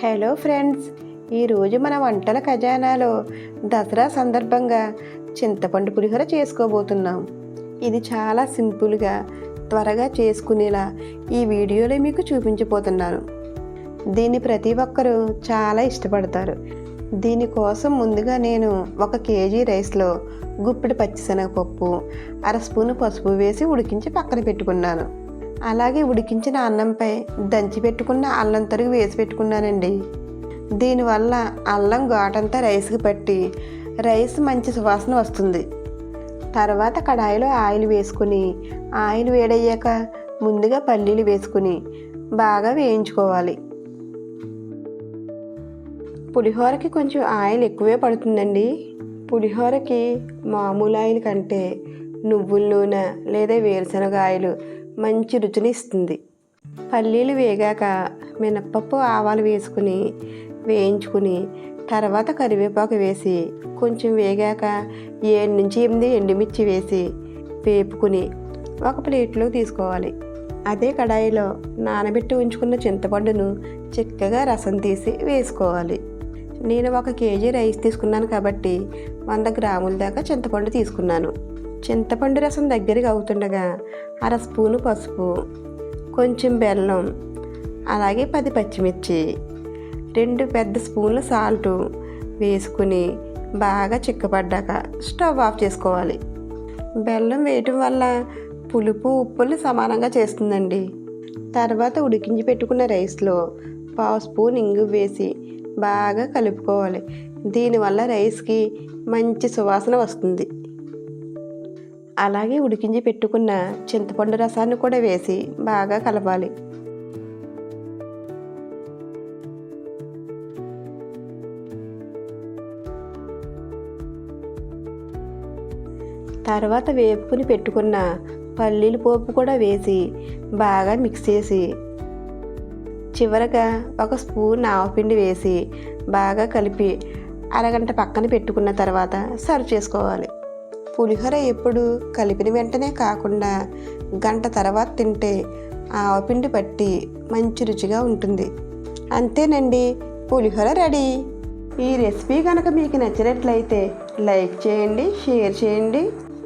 Hello friends ఈరోజు మన వంటల ఖజానాలో దసరా సందర్భంగా చింతపండు పులిహోర చేసుకోబోతున్నాం. ఇది చాలా సింపుల్గా త్వరగా చేసుకునేలా ఈ వీడియోలో మీకు చూపించబోతున్నాను. దీన్ని ప్రతి ఒక్కరూ చాలా ఇష్టపడతారు. దీనికోసం ముందుగా నేను ఒక కేజీ రైస్లో గుప్పిడి పచ్చిశనగపప్పు అర స్పూను పసుపు వేసి ఉడికించి పక్కన పెట్టుకున్నాను. అలాగే ఉడికించిన అన్నంపై దంచి పెట్టుకున్న అల్లం తరుగు వేసి పెట్టుకున్నానండి. దీనివల్ల అల్లం ఘాటంతా రైస్కి పట్టి రైస్ మంచి సువాసన వస్తుంది. తర్వాత కడాయిలో ఆయిల్ వేసుకుని ఆయిల్ వేడయ్యాక ముందుగా పల్లీలు వేసుకుని బాగా వేయించుకోవాలి. పులిహోరకి కొంచెం ఆయిల్ ఎక్కువే పడుతుందండి. పులిహోరకి మామూలు ఆయిల్ కంటే నువ్వుల నూనె లేదా వేరుశనగ ఆయిల్ మంచి రుచిని ఇస్తుంది. పల్లీలు వేగాక మినప్పప్పు ఆవాలు వేసుకుని వేయించుకుని తర్వాత కరివేపాకు వేసి కొంచెం వేగాక ఏడు నుంచి ఎనిమిది ఎండుమిర్చి వేసి వేపుకుని ఒక ప్లేట్లో తీసుకోవాలి. అదే కడాయిలో నానబెట్టి ఉంచుకున్న చింతపండును చిక్కగా రసం తీసి వేసుకోవాలి. నేను ఒక కేజీ రైస్ తీసుకున్నాను కాబట్టి వంద గ్రాముల దాకా చింతపండు తీసుకున్నాను. చింతపండు రసం దగ్గరికి అవుతుండగా అర స్పూను పసుపు కొంచెం బెల్లం అలాగే పది పచ్చిమిర్చి రెండు పెద్ద స్పూన్ల సాల్టు వేసుకుని బాగా చిక్కపడ్డాక స్టవ్ ఆఫ్ చేసుకోవాలి. బెల్లం వేయటం వల్ల పులుపు ఉప్పులు సమానంగా చేస్తుందండి. తర్వాత ఉడికించి పెట్టుకున్న రైస్లో పావు స్పూన్ ఇంగు వేసి బాగా కలుపుకోవాలి. దీనివల్ల రైస్కి మంచి సువాసన వస్తుంది. అలాగే ఉడికించి పెట్టుకున్న చింతపండు రసాన్ని కూడా వేసి బాగా కలపాలి. తర్వాత వేపుకుని పెట్టుకున్న పల్లీల పోపు కూడా వేసి బాగా మిక్స్ చేసి చివరగా ఒక స్పూన్ ఆవపిండి వేసి బాగా కలిపి అరగంట పక్కన పెట్టుకున్న తర్వాత సర్వ్ చేసుకోవాలి. పులిహోర ఎప్పుడు కలిపిన వెంటనే కాకుండా గంట తర్వాత తింటే ఆవపిండి పట్టి మంచి రుచిగా ఉంటుంది. అంతేనండి పులిహోర రెడీ. ఈ రెసిపీ కనుక మీకు నచ్చినట్లయితే లైక్ చేయండి షేర్ చేయండి.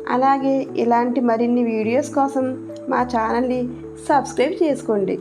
అలాగే ఇలాంటి మరిన్ని వీడియోస్ కోసం మా ఛానల్ని సబ్స్క్రైబ్ చేసుకోండి.